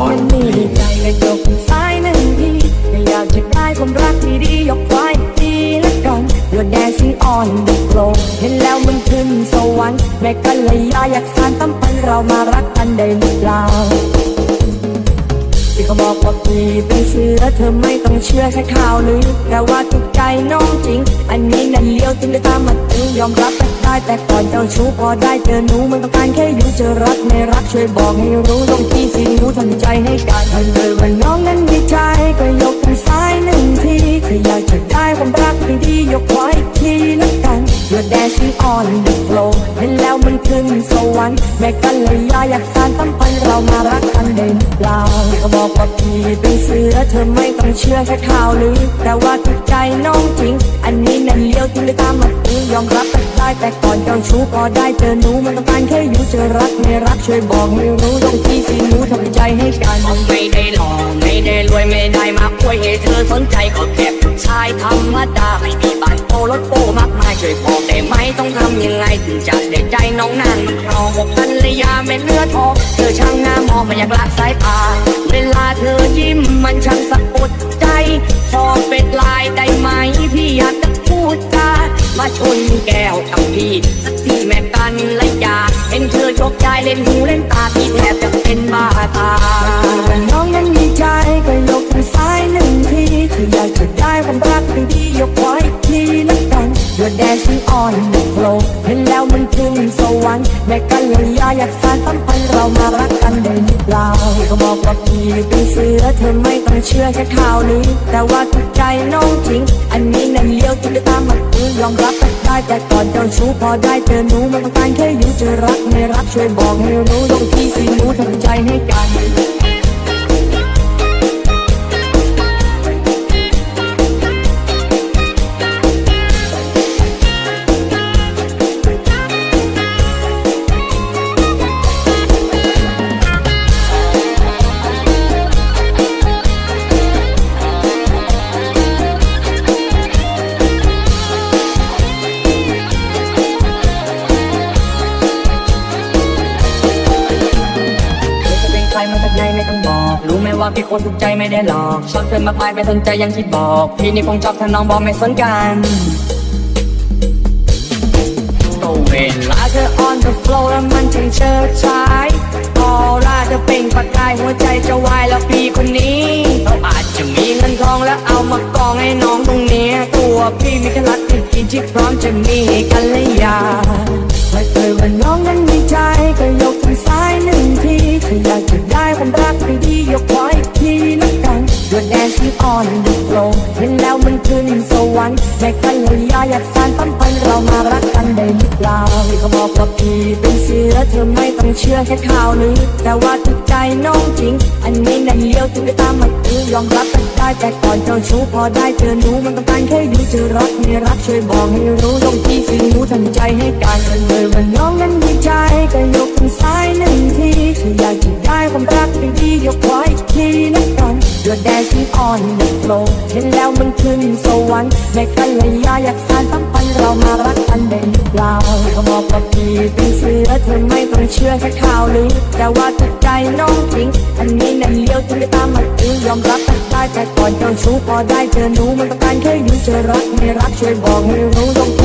อนใจและจบสายหนึ่งทีไม่อยากจะได้ความรักที่ดียกไว้ดีละกันยอดแดงสีอ่อนดุกลงเห็นแล้วมันขึ้นสวรรค์แม่กัลยาอยากสานตั้มพันเรามารักกันได้หรือเปล่า ที่เขาบอกว่าพี่เป็นเสือเธอไม่ต้องเชื่อแค่ข่าวลือแต่ว่าถูกใจน้องจริง อันนี้นั่นเลี้ยวจึงได้ตามมาตึงยอมรับได้แต่ก่อนเจ้าชู้พอได้เจอหนูมันต้องการแค่อยู่เจอรักไม่รักช่วยบอกให้รู้ตรงที่สิหนูทำใจให้กันถ้าเลยว่าน้องนั้นมีใจก็ สวรรค์แม่กันเลยยาอยากสานตั้มพันเรามารักกันได้หรือเปล่าเขาบอกว่าพี่เป็นเสือเธอไม่ต้องเชื่อแค่ข่าวลือแต่ว่าถูกใจน้องจริง อันนี้นั่นเลี้ยวจึงได้ตามมาตื้อยอมรับกันได้แต่ก่อนเจ้าชู้พอได้เจอหนูมันต้องการแค่อยู่เจอรักไม่รักช่วยบอกให้รู้ตรงที่สิหนูทำใจให้กันไม่ได้หล่อไม่ได้รวยไม่ได้มาคุยให้เธอสนใจก็แค่ผู้ชายธรรมดาไม่มีบ้านโตร รถโตมากมายช่วยบอกได้ไหมต้องทำยังไงถึงจะได้ใจน้องนันมันครองอกภรรยาไม่เลือดทองเธอช่างงามมองมันอยากละสายตาเวลาเธอยิ้มมันช่างสะกดใจพอเป็นลายได้ไหมพี่อยากจะพูดจามาชนแก้วกับพี่สักทีแม่กันและยาเห็นเธอยกใจเล่นหูเล่นตา แม่กันเลยอยากสารตั้มพันเรามารักกันได้หรือเปล่าเขาบอกว่าพี่เป็นเสือเธอไม่ต้องเชื่อแค่ข่าวนี้ แต่ว่าถูกใจน้องจริง อันนี้นั่นเลี้ยวจึงได้ตามมาคือยอมรับกันได้แต่ก่อนเจ้าชู้พอได้เจอหนูมันต้องการแค่อยู่จะรักไม่รักช่วยบอกให้รู้ตรงที่สิหนูทำใจให้กัน ไหนไม่ต้องบอก รู้ไหมว่าพี่คนถูกใจไม่ได้หลอกชอบเธอมากมายไม่สนใจย่างที่บอก พี่นี่คงชอบถ้าน้องบอกไม่สนกันก็เวลาเธอ on the floor แล้วมันช่างเชิดชายออร่าเธอเปล่งประกายหัวใจจะวายแล้วพี่คนนี้เราอาจจะมีเงินทองแล้วเอามากองให้น้องตรงเนี้ยตัวพี่มีแค่รักที่กินที่พร้อมจะมีกันและอยากถ้เคยว่าน้องนั้นมีใจก็ยกทางซ้ายหนึ่งที ถ้าอยากจะได้ความรักดีๆยกไว้อีกทีละกัน You're dancing on the floor เห็นแล้วมันขึ้นสวรรค์แม่กันเลยอยากสานตั้มพันเรามารักกันได้หรือเปล่าเขาบอกว่าพี่เป็นเสือเธอไม่ต้องเชื่อแค่ข่าวลือแต่ว่าถูกใจน้องจริง อันนี้นั่นเลี้ยวจึงได้ตามมาตื้อยอมรับกันได้แต่ก่อนเจ้าชู้พอได้เจอหนูมันต้องการแค่อยู่เจอรักไม่รักช่วยบอกให้รู้ตรงที่สิหนูทำใจให้กันเลยว่าน้องนั้นมีใจก อนหกลงเห็นแล้วมันขึ้นสวรรค์ในกันเลยอยากสานตั้มพันเรามารักกันได้หรือเปล่าเขาบอกว่าพี่เป็นเสือเธอไม่ต้องเชื่อแค่ข่าวลือแต่ว่าถูกใจน้องจริง อันนี้นั่นเลี้ยวจึงได้ตามมาตื้อยอมรับกันได้แต่ก่อนเจ้าชู้พอได้เจอหนูมันต้องการแค่อยู่จะรักไม่รักช่วยบอกไม่รู้ตรง